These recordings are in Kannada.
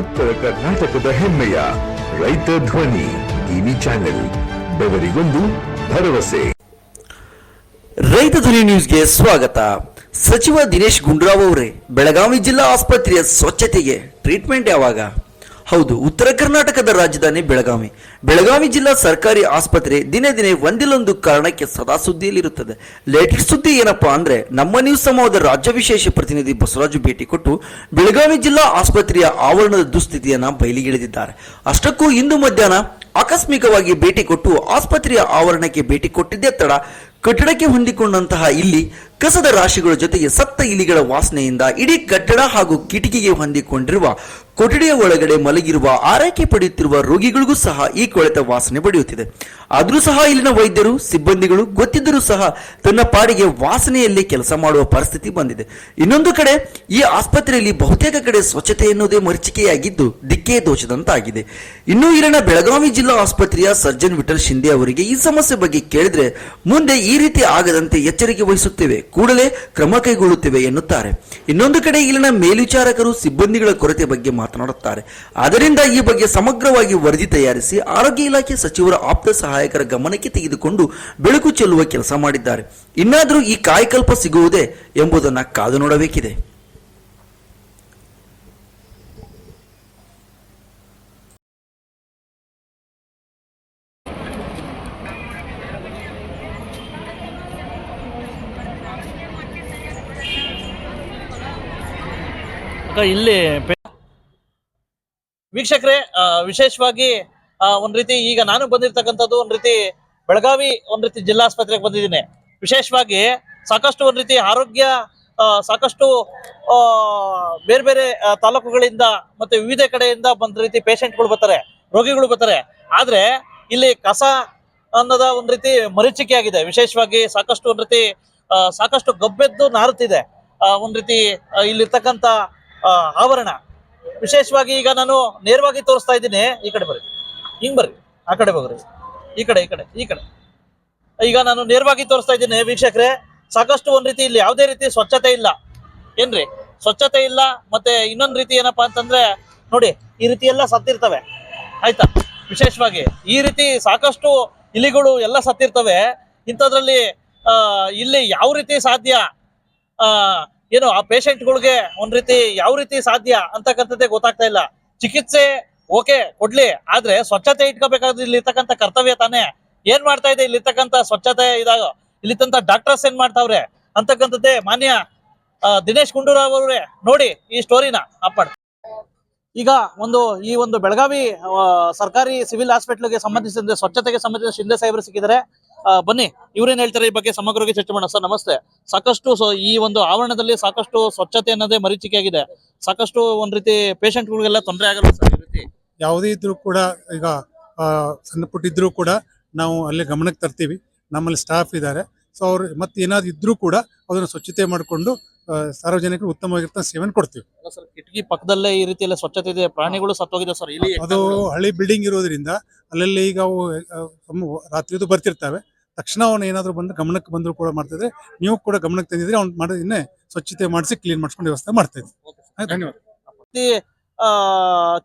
ಉತ್ತರ ಕರ್ನಾಟಕದ ಹೆಮ್ಮೆಯ ರೈತ ಧ್ವನಿ ಟಿವಿ ಚಾನೆಲ್, ಬೆವರಿಗೊಂದು ಭರವಸೆ. ರೈತ ಧ್ವನಿ ನ್ಯೂಸ್ಗೆ ಸ್ವಾಗತ. ಸಚಿವ ದಿನೇಶ್ ಗುಂಡೂರಾವ್ ಅವರೇ, ಬೆಳಗಾವಿ ಜಿಲ್ಲಾ ಆಸ್ಪತ್ರೆಯ ಸ್ವಚ್ಛತೆಗೆ ಟ್ರೀಟ್ಮೆಂಟ್ ಯಾವಾಗ? ಹೌದು, ಉತ್ತರ ಕರ್ನಾಟಕದ ರಾಜಧಾನಿ ಬೆಳಗಾವಿ. ಬೆಳಗಾವಿ ಜಿಲ್ಲಾ ಸರ್ಕಾರಿ ಆಸ್ಪತ್ರೆ ದಿನೇ ದಿನೇ ಒಂದಿಲ್ಲೊಂದು ಕಾರಣಕ್ಕೆ ಸದಾ ಸುದ್ದಿಯಲ್ಲಿರುತ್ತದೆ ಲೇಟೆಸ್ಟ್ ಸುದ್ದಿ ಏನಪ್ಪಾ ಅಂದ್ರೆ, ನಮ್ಮ ನ್ಯೂಸ್ ಸಮೂಹದ ರಾಜ್ಯ ವಿಶೇಷ ಪ್ರತಿನಿಧಿ ಬಸವರಾಜು ಭೇಟಿ ಕೊಟ್ಟು ಬೆಳಗಾವಿ ಜಿಲ್ಲಾ ಆಸ್ಪತ್ರೆಯ ಆವರಣದ ದುಸ್ಥಿತಿಯನ್ನ ಬಯಲಿಗಿಳಿದಿದ್ದಾರೆ. ಅಷ್ಟಕ್ಕೂ ಇಂದು ಮಧ್ಯಾಹ್ನ ಆಕಸ್ಮಿಕವಾಗಿ ಭೇಟಿ ಕೊಟ್ಟು ಆಸ್ಪತ್ರೆಯ ಆವರಣಕ್ಕೆ ಭೇಟಿ ಕೊಟ್ಟಿದ್ದೇ ತಡ ಕಟ್ಟಡಕ್ಕೆ ಹೊಂದಿಕೊಂಡಂತಹ ಇಲ್ಲಿ ಕಸದ ರಾಶಿಗಳ ಜೊತೆಗೆ ಸತ್ತ ಇಲಿಗಳ ವಾಸನೆಯಿಂದ ಇಡೀ ಕಟ್ಟಡ ಹಾಗೂ ಕಿಟಕಿಗೆ ಹೊಂದಿಕೊಂಡಿರುವ ಕೊಠಡಿಯ ಒಳಗಡೆ ಮಲಗಿರುವ ಆರೈಕೆ ಪಡೆಯುತ್ತಿರುವ ರೋಗಿಗಳಿಗೂ ಸಹ ಈ ಕೊಳೆತ ವಾಸನೆ ಪಡೆಯುತ್ತಿದೆ. ಆದರೂ ಸಹ ಇಲ್ಲಿನ ವೈದ್ಯರು, ಸಿಬ್ಬಂದಿಗಳು ಗೊತ್ತಿದ್ದರೂ ಸಹ ತನ್ನ ಪಾಡಿಗೆ ವಾಸನೆಯಲ್ಲಿ ಕೆಲಸ ಮಾಡುವ ಪರಿಸ್ಥಿತಿ ಬಂದಿದೆ. ಇನ್ನೊಂದು ಕಡೆ ಈ ಆಸ್ಪತ್ರೆಯಲ್ಲಿ ಬಹುತೇಕ ಕಡೆ ಸ್ವಚ್ಛತೆ ಎನ್ನುವುದೇ ಮರೀಚಿಕೆಯಾಗಿದ್ದು ದಿಕ್ಕೇ ದೋಷದಂತಾಗಿದೆ. ಇನ್ನು ಇಲ್ಲಿನ ಬೆಳಗಾವಿ ಜಿಲ್ಲಾ ಆಸ್ಪತ್ರೆಯ ಸರ್ಜನ್ ವಿಠಲ್ ಶಿಂದೆ ಅವರಿಗೆ ಈ ಸಮಸ್ಯೆ ಬಗ್ಗೆ ಕೇಳಿದ್ರೆ ಮುಂದೆ ಈ ರೀತಿ ಆಗದಂತೆ ಎಚ್ಚರಿಕೆ ವಹಿಸುತ್ತೇವೆ. ಕೂಡಲೇ ಕ್ರಮ ಕೈಗೊಳ್ಳುತ್ತಿವೆ ಎನ್ನುತ್ತಾರೆ. ಇನ್ನೊಂದು ಕಡೆ ಇಲ್ಲಿನ ಮೇಲ್ವಿಚಾರಕರು ಸಿಬ್ಬಂದಿಗಳ ಕೊರತೆ ಬಗ್ಗೆ ಮಾತನಾಡುತ್ತಾರೆ. ಆದ್ದರಿಂದ ಈ ಬಗ್ಗೆ ಸಮಗ್ರವಾಗಿ ವರದಿ ತಯಾರಿಸಿ ಆರೋಗ್ಯ ಇಲಾಖೆ ಸಚಿವರ ಆಪ್ತ ಸಹಾಯಕರ ಗಮನಕ್ಕೆ ತೆಗೆದುಕೊಂಡು ಬೆಳಕು ಚೆಲ್ಲುವ ಕೆಲಸ ಮಾಡಿದ್ದಾರೆ. ಇನ್ನಾದರೂ ಈ ಕಾಯಕಲ್ಪ ಸಿಗುವುದೇ ಎಂಬುದನ್ನು ಕಾದು ನೋಡಬೇಕಿದೆ. ಅಕ್ಕ ಇಲ್ಲಿ ವೀಕ್ಷಕರೇ ವಿಶೇಷವಾಗಿ ಒಂದ್ ರೀತಿ ಈಗ ನಾನು ಬಂದಿರ್ತಕ್ಕಂಥದ್ದು ಒಂದ್ ರೀತಿ ಬೆಳಗಾವಿ ಒಂದ್ ರೀತಿ ಜಿಲ್ಲಾಸ್ಪತ್ರೆಗೆ ಬಂದಿದ್ದೀನಿ. ವಿಶೇಷವಾಗಿ ಸಾಕಷ್ಟು ಒಂದ್ ರೀತಿ ಆರೋಗ್ಯ ಸಾಕಷ್ಟು ಬೇರೆ ಬೇರೆ ತಾಲೂಕುಗಳಿಂದ ಮತ್ತೆ ವಿವಿಧ ಕಡೆಯಿಂದ ಬಂದ ರೀತಿ ಪೇಷಂಟ್ಗಳು ಬರ್ತಾರೆ, ರೋಗಿಗಳು ಬರ್ತಾರೆ. ಆದ್ರೆ ಇಲ್ಲಿ ಕಸ ಅನ್ನದ ಒಂದ್ ರೀತಿ ಮರೀಚಿಕೆ ಆಗಿದೆ. ವಿಶೇಷವಾಗಿ ಸಾಕಷ್ಟು ಒಂದ್ ರೀತಿ ಸಾಕಷ್ಟು ಗಬ್ಬೆದ್ದು ನಾರುತ್ತಿದೆ. ಒಂದ್ ರೀತಿ ಇಲ್ಲಿರ್ತಕ್ಕಂಥ ಆವರಣ. ವಿಶೇಷವಾಗಿ ಈಗ ನಾನು ನೇರವಾಗಿ ತೋರಿಸ್ತಾ ಇದ್ದೀನಿ. ಈ ಕಡೆ ಬರ್ರಿ. ಹಿಂಗ್ ಬರ್ರಿ. ಆ ಕಡೆ ಹೋಗ್ರಿ. ಈ ಕಡೆ ಈ ಕಡೆ ಈ ಕಡೆ. ಈಗ ನಾನು ನೇರವಾಗಿ ತೋರಿಸ್ತಾ ಇದ್ದೀನಿ ವೀಕ್ಷಕರೇ. ಸಾಕಷ್ಟು ಒಂದ್ ರೀತಿ ಇಲ್ಲಿ ಯಾವುದೇ ರೀತಿ ಸ್ವಚ್ಛತೆ ಇಲ್ಲ. ಏನ್ರಿ? ಸ್ವಚ್ಛತೆ ಇಲ್ಲ, ಮತ್ತೆ ಇನ್ನೊಂದ್ ರೀತಿ ಏನಪ್ಪಾ ಅಂತಂದ್ರೆ, ನೋಡಿ, ಈ ರೀತಿ ಎಲ್ಲ ಸತ್ತಿರ್ತವೆ. ಆಯ್ತಾ? ವಿಶೇಷವಾಗಿ ಈ ರೀತಿ ಸಾಕಷ್ಟು ಇಲಿಗಳು ಎಲ್ಲ ಸತ್ತಿರ್ತವೆ. ಇಂಥದ್ರಲ್ಲಿ ಇಲ್ಲಿ ಯಾವ ರೀತಿ ಸಾಧ್ಯ? ಆ ಏನು, ಆ ಪೇಷಂಟ್ಗಳಿಗೆ ಒಂದ್ ರೀತಿ ಯಾವ ರೀತಿ ಸಾಧ್ಯ ಅಂತಕ್ಕಂಥದ್ದೇ ಗೊತ್ತಾಗ್ತಾ ಇಲ್ಲ. ಚಿಕಿತ್ಸೆ ಓಕೆ, ಕೊಡ್ಲಿ, ಆದ್ರೆ ಸ್ವಚ್ಛತೆ ಇಟ್ಕೋಬೇಕಾದ್ರೆ ಇಲ್ಲಿರ್ತಕ್ಕಂಥ ಕರ್ತವ್ಯ ತಾನೇ. ಏನ್ ಮಾಡ್ತಾ ಇದೆ ಇಲ್ಲಿರ್ತಕ್ಕಂಥ ಸ್ವಚ್ಛತೆ ಇದಾಗ? ಇಲ್ಲಿತ್ತಂತ ಡಾಕ್ಟರ್ಸ್ ಏನ್ ಮಾಡ್ತಾವ್ರೆ? ಅಂತಕ್ಕಂಥದ್ದೇ ಮಾನ್ಯ ದಿನೇಶ್ ಗುಂಡೂರಾವ್ ಅವರೇ. ನೋಡಿ ಈ ಸ್ಟೋರಿನ ಅಪ್ಪಡ್ ಈಗ ಒಂದು, ಈ ಒಂದು ಬೆಳಗಾವಿ ಸರ್ಕಾರಿ ಸಿವಿಲ್ ಹಾಸ್ಪಿಟಲ್ಗೆ ಸಂಬಂಧಿಸಿದ ಸ್ವಚ್ಛತೆಗೆ ಸಂಬಂಧಿಸಿದ ಶಿಂದೆ ಸಾಹೇಬರು ಸಿಕ್ಕಿದ್ದಾರೆ. ಬನ್ನಿ ಇವ್ರೇನ್ ಹೇಳ್ತಾರೆ ಈ ಬಗ್ಗೆ ಸಮಗ್ರವಾಗಿ ಚರ್ಚೆ ಮಾಡೋಣ. ಸರ್ ನಮಸ್ತೆ. ಸಾಕಷ್ಟು ಈ ಒಂದು ಆವರಣದಲ್ಲಿ ಸಾಕಷ್ಟು ಸ್ವಚ್ಛತೆ ಅನ್ನೋದೇ ಮರೀಚಿಕೆ ಆಗಿದೆ ಸಾಕಷ್ಟು ಒಂದ್ ರೀತಿ ಪೇಷಂಟ್ಗಳಿಗೆಲ್ಲ ತೊಂದರೆ ಆಗಲ್ಲ ಸರ್ ಈ ರೀತಿ? ಯಾವುದೇ ಇದ್ರೂ ಕೂಡ ಈಗ ಸಣ್ಣ ಪುಟ್ಟ ಇದ್ರೂ ಕೂಡ ನಾವು ಅಲ್ಲಿ ಗಮನಕ್ಕೆ ತರ್ತೀವಿ. ನಮ್ಮಲ್ಲಿ ಸ್ಟಾಫ್ ಇದ್ದಾರೆ. ಸೊ ಅವ್ರು ಮತ್ತೆ ಏನಾದ್ರು ಇದ್ರೂ ಕೂಡ ಅದನ್ನು ಸ್ವಚ್ಛತೆ ಮಾಡಿಕೊಂಡು ಸಾರ್ವಜನಿಕರು ಉತ್ತಮವಾಗಿರ್ತ ಸೇವೆ ಕೊಡ್ತೀವಿ. ಸರ್ ಕಿಟಕಿ ಪಕ್ಕದಲ್ಲೇ ಈ ರೀತಿ ಎಲ್ಲ ಸ್ವಚ್ಛತೆ ಇದೆ. ಪ್ರಾಣಿಗಳು ಸತ್ತೋಗಿದೆ ಸರ್ ಇಲ್ಲಿ ಅದು ಹಳಿ ಬಿಲ್ಡಿಂಗ್ ಇರೋದ್ರಿಂದ ಅಲ್ಲಲ್ಲಿ ಈಗ ಅವು ರಾತ್ರಿದು ಬರ್ತಿರ್ತವೆ. ತಕ್ಷಣ ಅವನು ಏನಾದ್ರು ಬಂದು ಗಮನಕ್ಕೆ ಬಂದ್ರು ಕೂಡ ಮಾಡ್ತಿದ್ರೆ ನೀವು ಕೂಡ ಗಮನಕ್ಕೆ ತಂದಿದ್ರೆ ಅವ್ನು ಮಾಡೋದನ್ನೇ ಇನ್ನೇ ಸ್ವಚ್ಛತೆ ಮಾಡಿಸಿ ಕ್ಲೀನ್ ಮಾಡ್ಕೊಂಡು ವ್ಯವಸ್ಥೆ ಮಾಡ್ತಾ ಇದ್ವಿ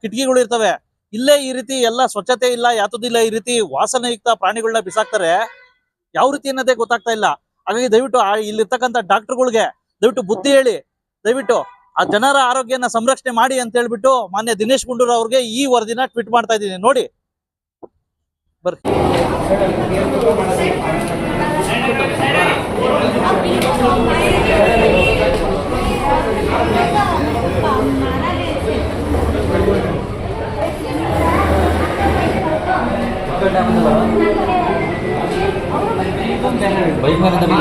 ಕಿಟಕಿಗಳು ಇರ್ತವೆ. ಇಲ್ಲೇ ಈ ರೀತಿ ಎಲ್ಲ ಸ್ವಚ್ಛತೆ ಇಲ್ಲ ಯಾತದಿಲ್ಲ ಈ ರೀತಿ ವಾಸನೆಯುಕ್ತ ಪ್ರಾಣಿಗಳನ್ನ ಬಿಸಾಕ್ತಾರೆ. ಯಾವ ರೀತಿ ಅನ್ನೋದೇ ಗೊತ್ತಾಗ್ತಾ ಇಲ್ಲ. ಹಾಗಾಗಿ ದಯವಿಟ್ಟು ಆ ಇಲ್ಲಿರ್ತಕ್ಕಂಥ ಡಾಕ್ಟರ್ಗಳಿಗೆ ದಯವಿಟ್ಟು ಬುದ್ಧಿ ಹೇಳಿ. ದಯವಿಟ್ಟು ಆ ಜನರ ಆರೋಗ್ಯನ ಸಂರಕ್ಷಣೆ ಮಾಡಿ ಅಂತ ಹೇಳ್ಬಿಟ್ಟು ಮಾನ್ಯ ದಿನೇಶ್ ಗುಂಡೂರು ಅವ್ರಿಗೆ ಈ ವರದಿನ ಟ್ವೀಟ್ ಮಾಡ್ತಾ ಇದ್ದೀನಿ. ನೋಡಿ ಬರ್ರಿ.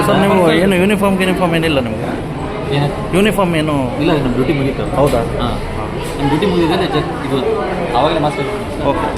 ಸರ್ ನೀವು ಏನು ಯೂನಿಫಾರ್ಮ್ ಯೂನಿಫಾರ್ಮ್ ಏನಿಲ್ಲ ನಿಮಗೆ? ಯೂನಿಫಾರ್ಮ್ ಏನು? ಇಲ್ಲ ನಮ್ಮ ಡ್ಯೂಟಿ ಮುಗೀತು. ಹೌದಾ? ಹಾಂ. ನಮ್ಮ ಡ್ಯೂಟಿ ಮುಗಿದ್ರೆ ಇದು ಆವಾಗಲೇ ಮಾಸ್ಕ್ ಓಕೆ